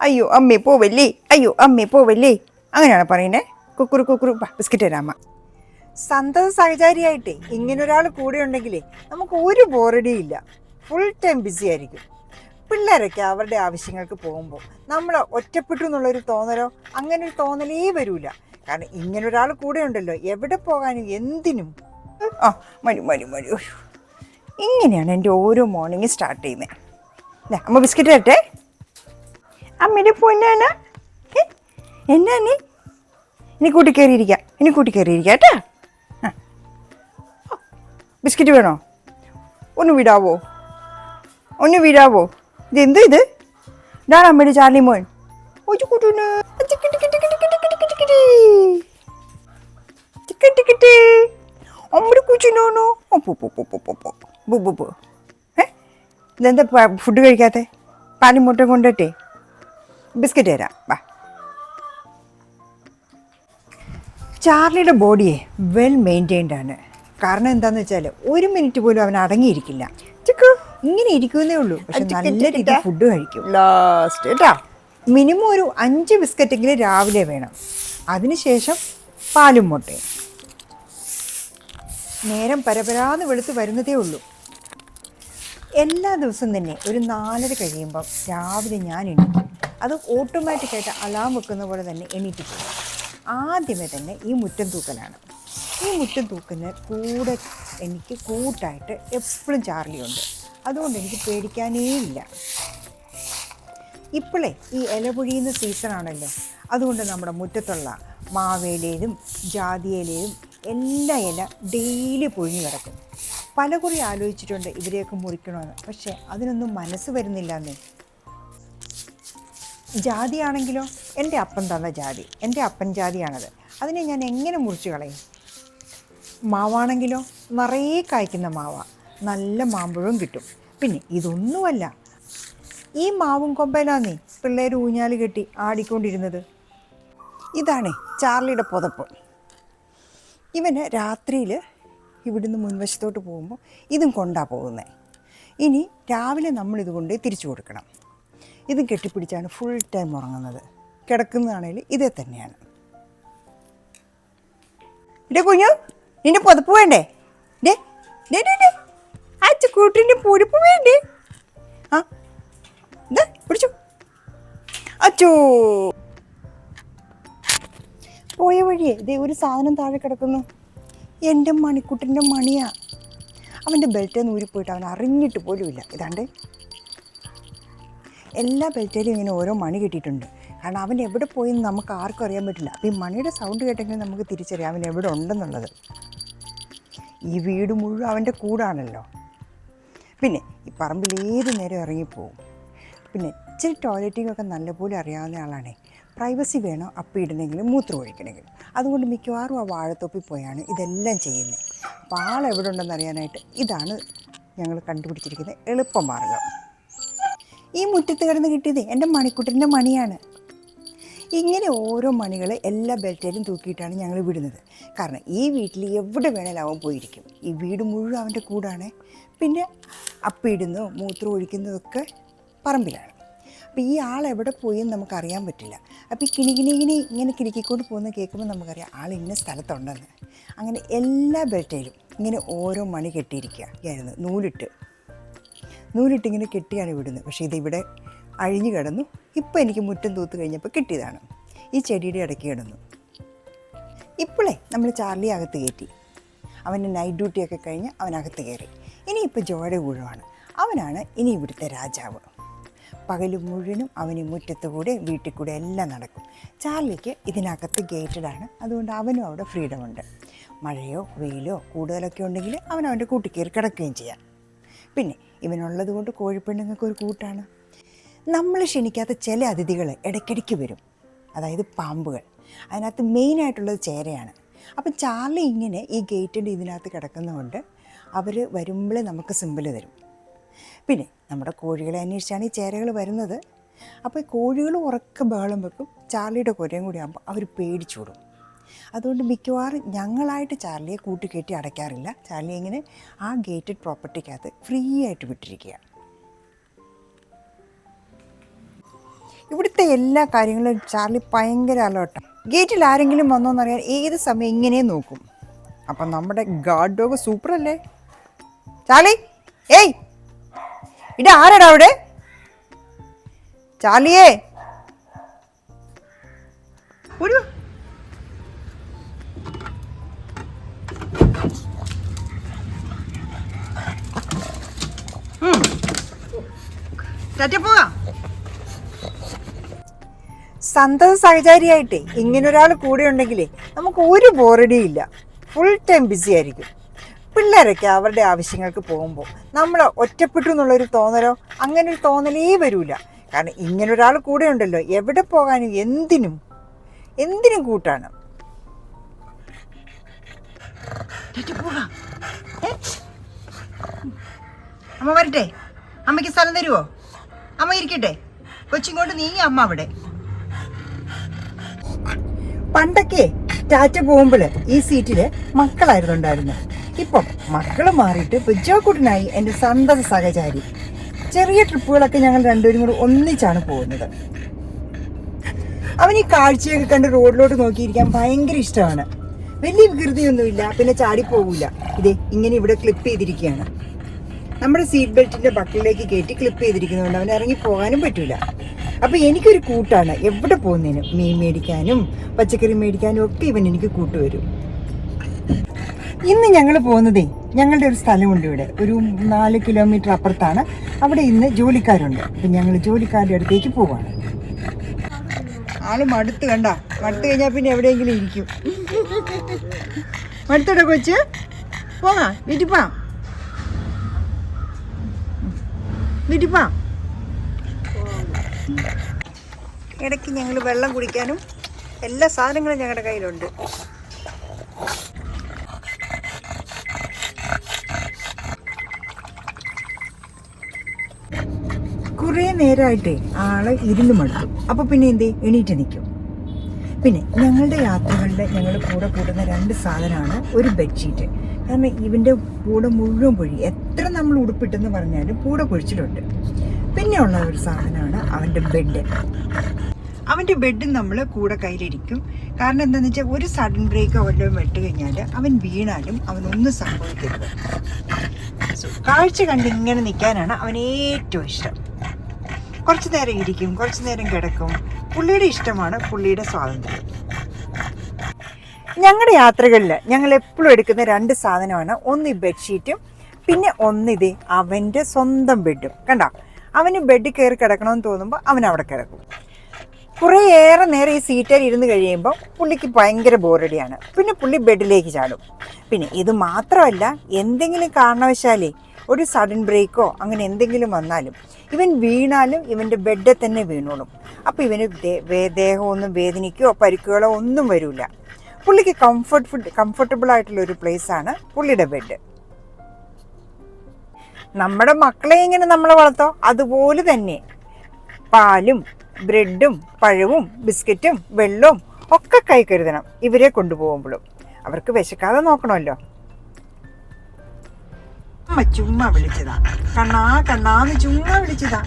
അയ്യോ അമ്മേ പോവല്ലേ? അയ്യോ അമ്മേ പോവല്ലേ? അങ്ങനെയാണ് പറയുന്നത് കുക്കുറു കുക്കുറു. ബിസ്ക്കറ്റ് തരാമ്മ സന്തത സഹചാരിയായിട്ടേ ഇങ്ങനെ ഒരാൾ കൂടെ ഉണ്ടെങ്കിലേ നമുക്ക് ഒരു ബോറടിയില്ല ഫുൾ ടൈം ബിസി ആയിരിക്കും. പിള്ളേരൊക്കെ അവരുടെ ആവശ്യങ്ങൾക്ക് പോകുമ്പോൾ നമ്മൾ ഒറ്റപ്പെട്ടു എന്നുള്ളൊരു തോന്നലോ അങ്ങനെ ഒരു തോന്നലേ വരൂല. കാരണം ഇങ്ങനെ ഒരാൾ കൂടെ ഉണ്ടല്ലോ എവിടെ പോകാനും എന്തിനും. ആ മതി മതി മതി. ഇങ്ങനെയാണ് എന്റെ ഓരോ മോർണിംഗ് സ്റ്റാർട്ട് ചെയ്യുന്നത് അമ്മ ബിസ്ക്കറ്റ് തരട്ടെ? അമ്മയുടെ പൊന്നാണ്. എന്നാ നീ? ഇനി കൂട്ടി കയറിയിരിക്കാം. ഇനി കൂട്ടി കയറിയിരിക്കാം കേട്ടാ. ബിസ്ക്കറ്റ് വേണോ? ഒന്ന് വിടാവോ? ഒന്ന് വിടാവോ? ഇത് എന്ത് ഇത്? ഇതാണ് അമ്മയുടെ ചാർലി മോൻ? ഇതെന്താ ഫുഡ് കഴിക്കാത്തെ? പാലും മുട്ട കൊണ്ടിട്ടേ ബിസ്ക്കറ്റ് തരാം. വാ. ചാർലിയുടെ ബോഡിയെ വെൽ മെയിന്റൈൻഡ് ആണ്. കാരണം എന്താണെന്ന് വെച്ചാൽ ഒരു മിനിറ്റ് പോലും അവൻ അടങ്ങിയിരിക്കില്ല. ഇങ്ങനെ ഇരിക്കുന്നേ ഉള്ളൂ. പക്ഷെ നല്ല രീതിയിൽ ഫുഡ് കഴിക്കും. ലാസ്റ്റ് കേട്ടാ. മിനിമം ഒരു അഞ്ച് ബിസ്ക്കറ്റെങ്കിലും രാവിലെ വേണം. അതിനുശേഷം പാലും മുട്ടയും. നേരം പരപരാന്ന് വെളുത്ത് വരുന്നതേ ഉള്ളൂ. എല്ലാ ദിവസവും തന്നെ ഒരു നാലര കഴിയുമ്പം രാവിലെ ഞാൻ എണീക്കും. അത് ഓട്ടോമാറ്റിക്കായിട്ട് അലാം വെക്കുന്ന പോലെ തന്നെ എണീറ്റ് ആദ്യമേ തന്നെ ഈ മുറ്റം തൂക്കലാണ്. ഈ മുറ്റം തൂക്കുന്ന കൂടെ എനിക്ക് കൂട്ടായിട്ട് എപ്പോഴും ചാർലിയുണ്ട്. അതുകൊണ്ട് എനിക്ക് പേടിക്കാനേ ഇല്ല. ഇപ്പോഴേ ഈ ഇല പൊഴിയുന്ന സീസണാണല്ലോ അതുകൊണ്ട് നമ്മുടെ മുറ്റത്തുള്ള മാവേലയിലും ജാതിയിലയും എല്ലാ ഇല ഡെയിലി പൊഴിഞ്ഞു കിടക്കും. പല കുറി ആലോചിച്ചിട്ടുണ്ട് ഇവരെയൊക്കെ മുറിക്കണമെന്ന് പക്ഷേ അതിനൊന്നും മനസ്സ് വരുന്നില്ല എന്നേ ജാതിയാണെങ്കിലോ? എന്റെ അപ്പൻ തന്ന ജാതി. എന്റെ അപ്പൻ ജാതിയാണത്. അതിനെ ഞാൻ എങ്ങനെ മുറിച്ച് കളയും? മാവാണെങ്കിലോ? നിറയെ കായ്ക്കുന്ന മാവ. നല്ല മാമ്പഴവും കിട്ടും. പിന്നെ ഇതൊന്നുമല്ല. ഈ മാവും കൊമ്പയിലാന്നേ പിള്ളേർ ഊഞ്ഞാൽ കെട്ടി ആടിക്കൊണ്ടിരുന്നത്. ഇതാണ് ചാർലിയുടെ പുതപ്പ്. ഇവന് രാത്രിയിൽ ഇവിടുന്ന് മുൻവശത്തോട്ട് പോകുമ്പോൾ ഇതും കൊണ്ടാ പോകുന്നത് ഇനി രാവിലെ നമ്മളിത് കൊണ്ട് തിരിച്ചു കൊടുക്കണം. ഇതും കെട്ടിപ്പിടിച്ചാണ് ഫുൾ ടൈം ഉറങ്ങുന്നത്. കിടക്കുന്നതാണേൽ ഇതേ തന്നെയാണ്. ഇടേ കുഞ്ഞു നിന്റെ പുതപ്പ് വേണ്ടേ? ഡേ ഡേ ഡേ ഡേ അച്ഛ കൂട്ടിന്റെ പൊടിപ്പ് വേണ്ടേ? ആ ഇതാ പിടിച്ചു. അച്ചോ. പോയ വഴിയേ ഇതേ ഒരു സാധനം താഴെ കിടക്കുന്നു. എന്റെ മണിക്കുട്ടിന്റെ മണിയാ. അവന്റെ ബെൽറ്റ് ഊരിപ്പോയിട്ട് അവൻ അറിഞ്ഞിട്ട് പോലുമില്ല. ഇതാണ്ട് എല്ലാ ബെൽറ്റിലും ഇങ്ങനെ ഓരോ മണി കിട്ടിയിട്ടുണ്ട്. കാരണം അവൻ എവിടെ പോയി എന്ന് നമുക്ക് ആർക്കും അറിയാൻ പറ്റില്ല. അപ്പോൾ ഈ മണിയുടെ സൗണ്ട് കേട്ടെങ്കിലും നമുക്ക് തിരിച്ചറിയാം അവൻ എവിടെ ഉണ്ടെന്നുള്ളത്. ഈ വീട് മുഴുവൻ അവന്റെ കൂടാണല്ലോ. പിന്നെ ഈ പറമ്പിൽ ഏത് നേരം ഇറങ്ങിപ്പോവും? പിന്നെ ഇച്ചിരി ടോയ്ലറ്റിങ്ങൊക്കെ നല്ലപോലെ അറിയാവുന്ന ആളാണേ. പ്രൈവസി വേണം? അപ്പം ഇടണമെങ്കിലും മൂത്രം ഒഴിക്കണമെങ്കിലും. അതുകൊണ്ട് മിക്കവാറും ആ വാഴത്തോപ്പിൽ പോയാണ് ഇതെല്ലാം ചെയ്യുന്നത്. അപ്പോൾ ആളെവിടെ ഉണ്ടെന്ന് അറിയാനായിട്ട് ഇതാണ് ഞങ്ങൾ കണ്ടുപിടിച്ചിരിക്കുന്ന എളുപ്പമാർഗം. ഈ മുറ്റത്ത് കിടന്ന് കിട്ടിയത് എന്റെ മണിക്കുട്ടന്റെ മണിയാണ്. ഇങ്ങനെ ഓരോ മണികൾ എല്ലാ ബെൽറ്റേലും തൂക്കിയിട്ടാണ് ഞങ്ങൾ വിടുന്നത്. കാരണം ഈ വീട്ടിൽ എവിടെ വേണേലും അവൻ പോയിരിക്കും. ഈ വീട് മുഴുവൻ അവന്റെ കൂടാണ്. പിന്നെ അപ്പിടുന്നോ മൂത്രം ഒഴിക്കുന്നതൊക്കെ പറമ്പിലാണ്. അപ്പോൾ ഈ ആൾ എവിടെ പോയി എന്ന് നമുക്ക് അറിയാൻ പറ്റില്ല. അപ്പോൾ ഈ കിണി കിണി കിണി ഇങ്ങനെ കിണിക്കിക്കൊണ്ട് പോകുന്ന കേൾക്കുമ്പോൾ നമുക്കറിയാം ആൾ ഇന്ന സ്ഥലത്തുണ്ടെന്ന്. അങ്ങനെ എല്ലാ ബെൽറ്റേലും ഇങ്ങനെ ഓരോ മണി കെട്ടിയിരിക്കുകയായിരുന്നു. ആയിരുന്നു നൂലിട്ട്. ഇങ്ങനെ കെട്ടിയാണ് വിടുന്നത് പക്ഷേ ഇതിവിടെ അഴിഞ്ഞു കിടന്നു. ഇപ്പോൾ എനിക്ക് മുറ്റം തൂത്ത് കഴിഞ്ഞപ്പോൾ കിട്ടിയതാണ്. ഈ ചെടിയുടെ ഇടയ്ക്ക് കിടന്നു. ഇപ്പോഴേ നമ്മൾ ചാർലി അകത്ത് കയറ്റി. അവന്റെ നൈറ്റ് ഡ്യൂട്ടിയൊക്കെ കഴിഞ്ഞ് അവനകത്ത് കയറി. ഇനിയിപ്പോൾ ജോയുടെ ഊഴമാണ്. അവനാണ് ഇനി ഇവിടുത്തെ രാജാവ്. പകലും മുഴുവനും അവൻ ഈ മുറ്റത്ത് കൂടെ വീട്ടിൽ കൂടെ എല്ലാം നടക്കും. ചാർലിക്ക് ഇതിനകത്ത് ഗേറ്റഡാണ് അതുകൊണ്ട് അവനും അവിടെ ഫ്രീഡം ഉണ്ട്. മഴയോ വെയിലോ കൂടുതലൊക്കെ ഉണ്ടെങ്കിൽ അവൻ അവന്റെ കൂട്ടിൽ കിടക്കുകയും ചെയ്യാം. പിന്നെ ഇവനുള്ളത് കൊണ്ട് കോഴിപ്പെണ്ണുങ്ങൾക്ക് ഒരു കൂട്ടാണ്. നമ്മൾ ക്ഷണിക്കാത്ത ചില അതിഥികൾ ഇടയ്ക്കിടയ്ക്ക് വരും. അതായത് പാമ്പുകൾ. അതിനകത്ത് മെയിനായിട്ടുള്ളത് ചേരയാണ്. അപ്പം ചാർലി ഇങ്ങനെ ഈ ഗേറ്റിന്റെ ഇതിനകത്ത് കിടക്കുന്നതുകൊണ്ട് അവർ വരുമ്പോൾ നമുക്ക് സിമ്പിൾ തരും. പിന്നെ നമ്മുടെ കോഴികളെ അന്വേഷിച്ചാണ് ഈ ചേരകൾ വരുന്നത്. അപ്പോൾ ഈ കോഴികൾ ഉറക്ക ബഹളം വെക്കും. ചാർലിയുടെ കുരയും കൂടി ആകുമ്പോൾ അവർ പേടിച്ചോടും അതുകൊണ്ട് മിക്കവാറും ഞങ്ങളായിട്ട് ചാർലിയെ കൂട്ടിക്കെട്ടി അടയ്ക്കാറില്ല. ചാർലി ഇങ്ങനെ ആ ഗേറ്റഡ് പ്രോപ്പർട്ടിക്കകത്ത് ഫ്രീ ആയിട്ട് വിട്ടിരിക്കുക. ഇവിടുത്തെ എല്ലാ കാര്യങ്ങളും ചാർലി ഭയങ്കര അലോട്ടാണ് ഗേറ്റിൽ ആരെങ്കിലും വന്നോന്നറിയാൻ ഏത് സമയം ഇങ്ങനെ നോക്കും. അപ്പം നമ്മുടെ ഗാർഡ് ഡോഗ് സൂപ്പർ അല്ലേ? ചാർലി ഏയ്! ഇട ആരടാ അവിടെ? ചാർലിയേ! ഒരു പോകാം സന്തത സഹചാരിയായിട്ടേ ഇങ്ങനെ ഒരാൾ കൂടെ ഉണ്ടെങ്കിലേ നമുക്ക് ഒരു ബോറടിയും ഇല്ല. ഫുൾ ടൈം ബിസി ആയിരിക്കും. പിള്ളേരൊക്കെ അവരുടെ ആവശ്യങ്ങൾക്ക് പോകുമ്പോൾ നമ്മൾ ഒറ്റപ്പെട്ടു എന്നുള്ളൊരു തോന്നലോ അങ്ങനെ ഒരു തോന്നലേ വരൂല. കാരണം ഇങ്ങനെ ഒരാൾ കൂടെ ഉണ്ടല്ലോ എവിടെ പോകാനും എന്തിനും എന്തിനും കൂട്ടാണ്? അമ്മ വരട്ടെ? അമ്മയ്ക്ക് സ്ഥലം തരുമോ അമ്മ ഇരിക്കട്ടെ. കൊച്ചിങ്ങോട്ട് നീ അമ്മ അവിടെ. പണ്ടൊക്കെ ടാറ്റ പോകുമ്പോൾ ഈ സീറ്റിൽ മക്കളായിരുന്നു ഉണ്ടായിരുന്നത് ഇപ്പം മക്കൾ മാറിയിട്ട് ബുജോക്കുട്ടനായി എന്റെ സന്തത സഹചാരി. ചെറിയ ട്രിപ്പുകളൊക്കെ ഞങ്ങൾ രണ്ടുപേരും കൂടി ഒന്നിച്ചാണ് പോകുന്നത്. അവൻ ഈ കാഴ്ചയൊക്കെ കണ്ട് റോഡിലോട്ട് നോക്കിയിരിക്കാൻ ഭയങ്കര ഇഷ്ടമാണ്. വലിയ വികൃതിയൊന്നുമില്ല പിന്നെ ചാടിപ്പോകില്ല ഇതേ ഇങ്ങനെ ഇവിടെ ക്ലിപ്പ് ചെയ്തിരിക്കുകയാണ്. നമ്മുടെ സീറ്റ് ബെൽറ്റിന്റെ ബക്കിലേക്ക് കയറ്റി ക്ലിപ്പ് ചെയ്തിരിക്കുന്നതുകൊണ്ട് അവൻ ഇറങ്ങി പോകാനും പറ്റൂല. അപ്പൊ എനിക്കൊരു കൂട്ടാണ്. എവിടെ പോകുന്നതിനും മീൻ മേടിക്കാനും പച്ചക്കറി മേടിക്കാനും ഒക്കെ ഇവൻ എനിക്ക് കൂട്ടുവരും. ഇന്ന് ഞങ്ങൾ പോകുന്നതേ ഞങ്ങളുടെ ഒരു സ്ഥലമുണ്ട് ഇവിടെ. ഒരു നാല് കിലോമീറ്റർ അപ്പുറത്താണ്. അവിടെ ഇന്ന് ജോലിക്കാരുണ്ട്. അപ്പം ഞങ്ങൾ ജോലിക്കാരുടെ അടുത്തേക്ക് പോവാണ്. ആൾ മടുത്ത് കണ്ട. മടുത്ത് കഴിഞ്ഞാൽ പിന്നെ എവിടെയെങ്കിലും ഇരിക്കും. മടുത്തോടെ കൊച്ച്? പോവാ വീട്ടിൽ പോവാം വീട്ടിൽ പോവാം ഇടയ്ക്ക് ഞങ്ങൾ വെള്ളം കുടിക്കാനും എല്ലാ സാധനങ്ങളും ഞങ്ങളുടെ കയ്യിലുണ്ട്. കുറേ നേരമായിട്ടേ ആൾ ഇരുന്ന് മടുത്തു. അപ്പോൾ പിന്നെ എന്തേ? എണീറ്റ് നിൽക്കും. പിന്നെ ഞങ്ങളുടെ യാത്രകളിൽ ഞങ്ങൾ കൂടെ കൂടുന്ന രണ്ട് സാധനമാണ് ഒരു ബെഡ്ഷീറ്റ്. കാരണം ഇവന്റെ കൂടെ മുഴുവൻ പൊഴി എത്ര നമ്മൾ ഉടുപ്പിട്ടെന്ന് പറഞ്ഞാലും കൂടെ പൊഴിച്ചിട്ടുണ്ട്. പിന്നെ ഉള്ള ഒരു സാധനമാണ് അവന്റെ ബെഡ് അവന്റെ ബെഡും നമ്മൾ കൂടെ കയ്യിലിരിക്കും. കാരണം എന്താണെന്ന് വെച്ചാൽ ഒരു സഡൻ ബ്രേക്ക് അവന്റെ വെട്ട് കഴിഞ്ഞാൽ അവൻ വീണാലും അവനൊന്നും സംഭവിക്കരുത്. കാഴ്ച കണ്ട് ഇങ്ങനെ നിൽക്കാനാണ് അവൻ ഏറ്റവും ഇഷ്ടം. കുറച്ച് നേരം ഇരിക്കും കുറച്ച് നേരം കിടക്കും. പുള്ളിയുടെ ഇഷ്ടമാണ് പുള്ളിയുടെ സ്വാതന്ത്ര്യം. ഞങ്ങളുടെ യാത്രകളിൽ ഞങ്ങൾ എപ്പോഴും എടുക്കുന്ന രണ്ട് സാധനമാണ്. ഒന്ന് ഈ ബെഡ്ഷീറ്റും പിന്നെ ഒന്നിത് അവന്റെ സ്വന്തം ബെഡും. കണ്ട? അവന് ബെഡ് കയറി കിടക്കണമെന്ന് തോന്നുമ്പോൾ അവൻ അവിടെ കിടക്കും. കുറേയേറെ നേരം ഈ സീറ്റിൽ ഇരുന്ന് കഴിയുമ്പോൾ പുള്ളിക്ക് ഭയങ്കര ബോറടിയാണ്. പിന്നെ പുള്ളി ബെഡിലേക്ക് ചാടും. പിന്നെ ഇത് മാത്രമല്ല എന്തെങ്കിലും കാരണവശാലേ ഒരു സഡൻ ബ്രേക്കോ അങ്ങനെ എന്തെങ്കിലും വന്നാലും ഇവൻ വീണാലും ഇവന്റെ ബെഡിൽ തന്നെ വീണോളും. അപ്പോൾ ഇവന് ദേഹമൊന്നും വേദനിക്കുകയോ പരിക്കുകളോ ഒന്നും വരില്ല പുള്ളിക്ക് കംഫർട്ട് ഫുഡ് കംഫർട്ടബിൾ ആയിട്ടുള്ള ഒരു പ്ലേസ് ആണ് പുള്ളിയുടെ ബെഡ് നമ്മുടെ മക്കളെ എങ്ങനെ നമ്മൾ വളർത്തോ അതുപോലെ തന്നെ പാലും ബ്രെഡും പഴവും ബിസ്ക്കറ്റും വെള്ളവും ഒക്കെ കൈ കരുതണം ഇവരെ കൊണ്ടുപോകുമ്പോഴും. അവർക്ക് വിശക്കാതെ നോക്കണമല്ലോ. അമ്മ ചുമ്മാ വിളിച്ചതാ. കണ്ണാ കണ്ണാന്ന് ചുമ്മാ വിളിച്ചതാ.